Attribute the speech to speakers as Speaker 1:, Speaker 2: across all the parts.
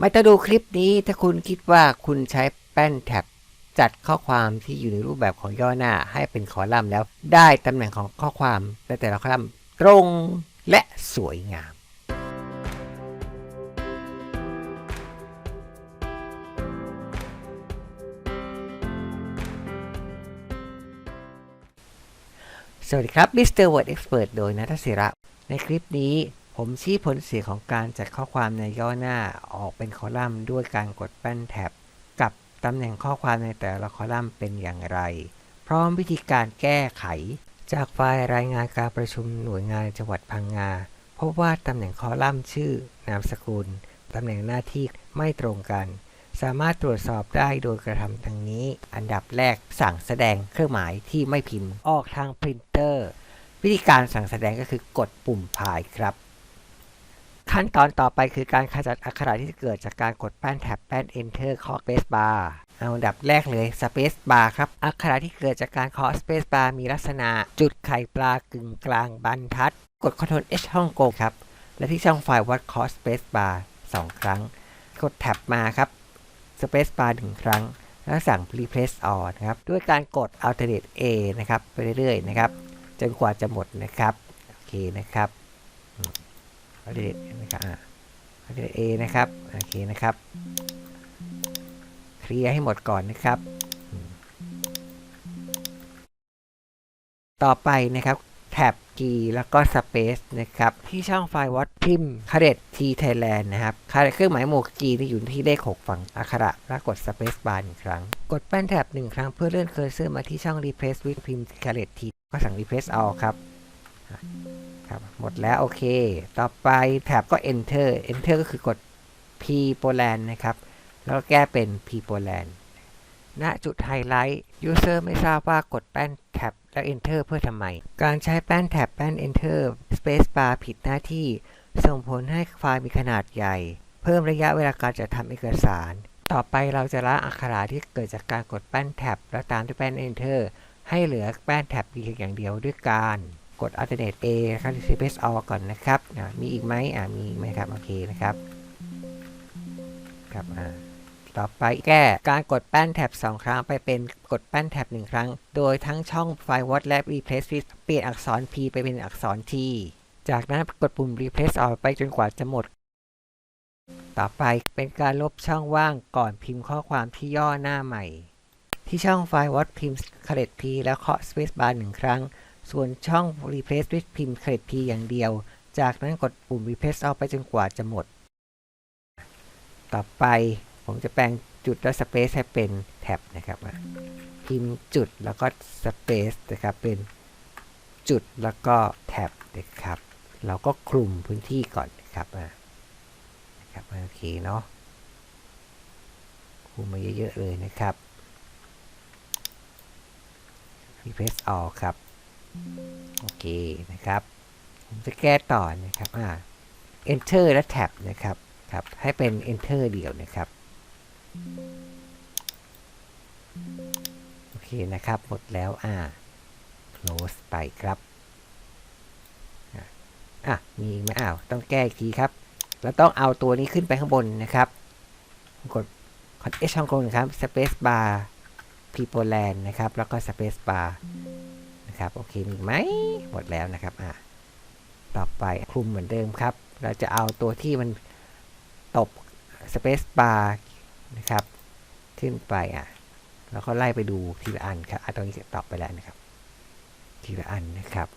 Speaker 1: ไม่ต้องดูคลิปนี้ถ้าคุณคิดว่าคุณใช้แป้นแท็บจัดข้อความที่อยู่ในรูปแบบของย่อหน้าให้เป็นคอลัมน์แล้ว ได้ตำแหน่งของข้อความในแต่ละคอลัมน์ตรงและสวยงาม สวัสดีครับ Mr. Word Expert โดยนัทศิระ ในคลิปนี้ ผมชี้ผลเสียของการจัดข้อความในย่อหน้าออกเป็นคอลัมน์ด้วยการกดแป้นแท็บ กับตำแหน่งข้อความในแต่ละคอลัมน์เป็นอย่างไร พร้อมวิธีการแก้ไข จากไฟล์รายงานการประชุมหน่วยงานจังหวัดพังงาพบว่าตำแหน่งคอลัมน์ชื่อ นามสกุล ตำแหน่งหน้าที่ไม่ตรงกัน สามารถตรวจสอบได้โดยกระทำดังนี้ อันดับแรกสั่งแสดงเครื่องหมายที่ไม่พิมพ์ออกทางปรินเตอร์ วิธีการสั่งแสดงก็คือกดปุ่มพายครับ ขั้นตอนต่อไปคือการขจัดอักขระที่เกิดจากการกดแป้นแท็บแป้น Enter เคาะ Space Bar เอาอันดับแรกเลย Space Bar ครับ อักขระที่เกิดจากการเคาะ Space Bar มีลักษณะจุดไข่ปลากึ่งกลางบรรทัด กด Ctrl H ฮ่องกงครับ และที่ช่องไฟล์วัด Cost Space Bar 2 ครั้ง กดแท็บมาครับ Space Bar หนึ่งครั้ง แล้วสั่ง Replace All นะครับ ด้วยการกด Alternate A นะครับ ไปเรื่อยๆ นะครับ จนกว่าจะหมดนะครับ โอเคนะครับ Alternate นะครับอ่า Alternate A นะครับโอเคนะครับเคลียร์ให้หมดก่อนนะครับ ต่อไปนะครับแท็บคีแล้วก็ Space นะครับ ที่ช่องไฟล์วัดพิมพ์คาเดตทีไทยแลนด์นะครับคาเครื่องหมายหมวก G ที่อยู่ที่เลข 6 ฝั่งอักขระแล้วกด Space Bar หนึ่งครั้ง กดแป้นแท็บหนึ่งครั้งเพื่อเลื่อนเคอร์เซอร์มาที่ช่อง Replace with พิมพ์คาเดตทีก็สั่ง Replace all ครับ ครับหมดแล้วโอเค ต่อไปแท็บก็ Enter Enter ก็คือกด P Poland นะครับ แล้วแก้เป็น P Poland ณจุดไฮไลท์ User ไม่ทราบว่ากดแป้นแท็บแล้ว Enter เพื่อทำไม การใช้แป้นแท็บแป้น Enter Space Bar ผิดหน้าที่ ส่งผลให้ไฟล์มีขนาดใหญ่ เพิ่มระยะเวลาการจัดทำเอกสาร ต่อไปเราจะละอักขระที่เกิดจากการกดแป้นแท็บแล้วตามด้วยแป้น Enter ให้เหลือแป้นแท็บเพียงอย่างเดียวด้วยการ กด Alternate A นะครับ Space All ก่อนนะครับ มีอีกไหมอ่ามีไหมครับ โอเคนะครับ ครับ อ่า ต่อไปแก้การกดแป้นแท็บ 2 ครั้งไปเป็นกดแป้นแท็บ 1 ครั้ง โดยทั้งช่องไฟล์ Word และ Replace with เปลี่ยนอักษร P ไปเป็นอักษร T จากนั้นกดปุ่ม Replace all ไปจนกว่าจะหมด ต่อไปเป็นการลบช่องว่างก่อนพิมพ์ข้อความที่ย่อหน้าใหม่ ที่ช่องไฟล์ Word พิมพ์ Caret P แล้วเคาะ Space Bar หนึ่งครั้ง ส่วนช่อง Replace with พิมพ์ Caret P อย่างเดียว จากนั้นกดปุ่ม Replace all ไปจนกว่าจะหมด ต่อไปผมจะแปลงจุดและ Space ให้เป็นแท็บนะครับพิมพ์จุดแล้วก็ Space นะครับเป็นจุดแล้วก็แท็บนะครับ เราก็คลุมพื้นที่ก่อนนะครับนะครับโอเคเนาะคลุมมาเยอะๆเลยนะครับ Replace all ครับ โอเคนะครับ ผมจะแก้ต่อนะครับอ่า Enter และ Tab นะครับครับ ให้เป็น Enter เดียวนะครับโอเคนะครับ หมดแล้วอ่า close ไปครับอะมีอีกไหมอ้าวต้องแก้อีกทีครับเราต้องเอาตัวนี้ขึ้นไปข้างบนนะครับกด Ctrl H ช่องกลมนะครับ Space Bar People Land นะครับ แล้วก็ Space Bar นะครับ โอเคมีไหมหมดแล้วนะครับอะต่อไปคลุมเหมือนเดิมครับ เราจะเอาตัวที่มันตบ Space Bar นะครับ ขึ้นไปอะแล้วก็ไล่ไปดูทีละอันครับอะตรงนี้ตอบไปแล้วนะครับ ทีละอันนะครับ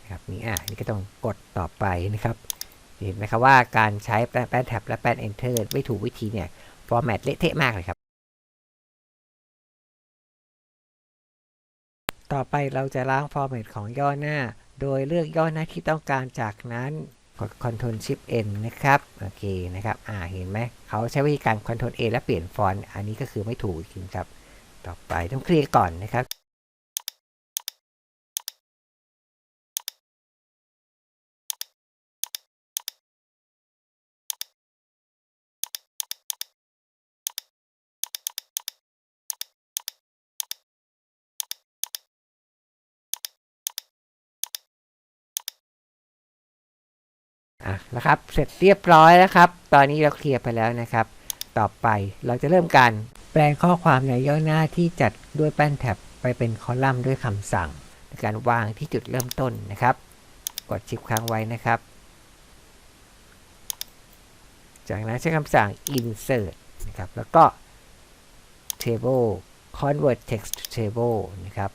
Speaker 1: นะครับนี่อะนี่ก็ต้องกดต่อไปนะครับเห็นไหมครับว่าการใช้แป้นแท็บและแป้น Enter ไม่ถูกวิธีเนี่ย ฟอร์แมตเละเทะมากเลยครับ ต่อไปเราจะล้างฟอร์แมตของย่อหน้า โดยเลือกย่อหน้าที่ต้องการจากนั้นกด Ctrl Shift N นะครับ โอเคนะครับ อ่า เห็นไหม เขาใช้วิธีการ Ctrl A และเปลี่ยนฟอนต์ อันนี้ก็คือไม่ถูกจริงครับ ต่อไปต้องเคลียร์ก่อนนะครับ อะแล้วครับ เสร็จเรียบร้อยแล้วครับ ตอนนี้เราเคลียร์ไปแล้วนะครับ ต่อไปเราจะเริ่มการแปลงข้อความในย่อหน้าที่จัดด้วยแป้นแท็บไปเป็นคอลัมน์ด้วยคำสั่งในการวางที่จุดเริ่มต้นนะครับ กดชิปค้างไว้นะครับ จากนั้นใช้คำสั่ง insert นะครับ แล้วก็ table convert text to table นะครับ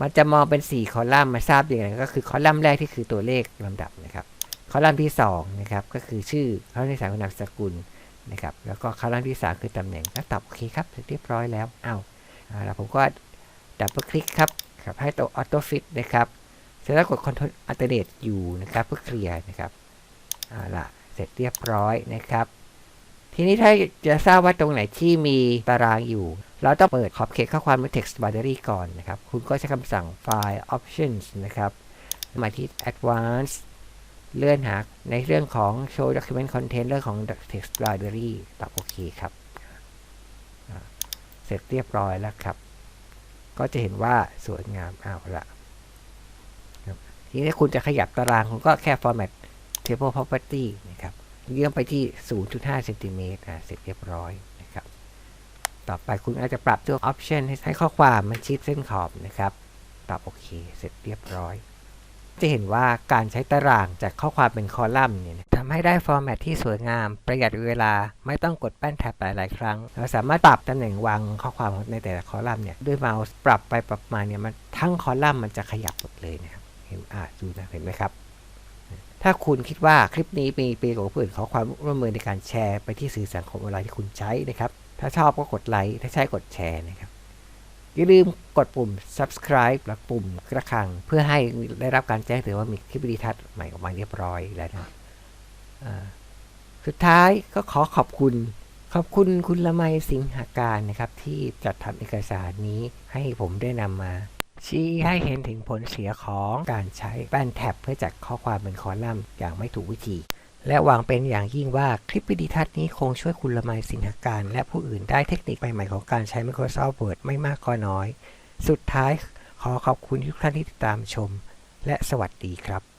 Speaker 1: มันจะมองเป็น 4 คอลัมน์มาทราบอย่างไรก็คือคอลัมน์แรกที่คือตัวเลขลำดับนะครับ คอลัมน์ที่2นะครับก็คือชื่อคอลัมน์ที่3คือนามสกุลนะครับแล้วก็คอลัมน์ที่3คือตำแหน่งแล้วตอบโอเคครับเสร็จเรียบร้อยแล้วอ้าวอ่าแล้วผมก็ดับเบิลคลิกครับครับให้ตัวออโต้ฟิตนะครับเสร็จแล้วกด Ctrl Alternate U นตอยู่นะครับเพื่อเคลียร์นะครับเอาละเสร็จเรียบร้อยนะครับ ทีนี้ถ้าจะทราบว่าตรงไหนที่มีตารางอยู่ เราต้องเปิดขอบเขตข้อความเป็น text boundary ก่อนนะครับ คุณก็ใช้คำสั่ง file options นะครับ มาที่ advanced เลื่อนหาในเรื่องของ show document content เรื่องของ text boundary ตอบโอเคครับ เสร็จเรียบร้อยแล้วครับ ก็จะเห็นว่าสวยงามเอาละทีนี้คุณจะขยับตารางคุณก็แค่ format table property นะครับเยื่อมไปที่ 0.5เซนติเมตรอ่าเสร็จเรียบร้อยนะครับ ต่อไปคุณอาจจะปรับตัว option ให้ให้ข้อความมันชิดเส้นขอบนะครับ ตอบโอเค เสร็จเรียบร้อย จะเห็นว่าการใช้ตารางจากข้อความเป็นคอลัมน์เนี่ยทำให้ได้ฟอร์แมตที่สวยงาม ประหยัดเวลาไม่ต้องกดแป้นแท็บหลาย ๆ ครั้ง เราสามารถปรับตำแหน่งวางข้อความในแต่ละคอลัมน์เนี่ยด้วยเมาส์ปรับไปปรับมาเนี่ยมันทั้งคอลัมน์มันจะขยับหมดเลยนะครับเห็นอ่าดูนะเห็นไหมครับ ถ้าคุณคิดว่าคลิปนี้มีประโยชน์กับผู้อื่นขอความร่วมมือในการแชร์ไปที่สื่อสังคมออนไลน์ที่คุณใช้นะครับ ถ้าชอบก็กดไลค์ถ้าใช่กดแชร์นะครับ อย่าลืมกดปุ่ม subscribe และปุ่มกระฆัง เพื่อให้ได้รับการแจ้งเตือนว่ามีคลิปวิดีทัศน์ใหม่ออกมาเรียบร้อยแล้วนะสุดท้ายก็ขอขอบคุณ ขอบคุณคุณละไมสิงหาการนะครับ ที่จัดทำเอกสารนี้ให้ผมได้นำมา ชี้ให้เห็นถึงผลเสียของการใช้แป้นแท็บเพื่อจัดข้อความเป็นคอลัมน์อย่างไม่ถูกวิธี และหวังเป็นอย่างยิ่งว่าคลิปวิดีทัศน์นี้คงช่วยคุณละไมสินหาการ และผู้อื่นได้เทคนิคใหม่ๆของการใช้ Microsoft Word ไม่มากก็น้อย สุดท้ายขอขอบคุณทุกท่านที่ติดตามชม และสวัสดีครับ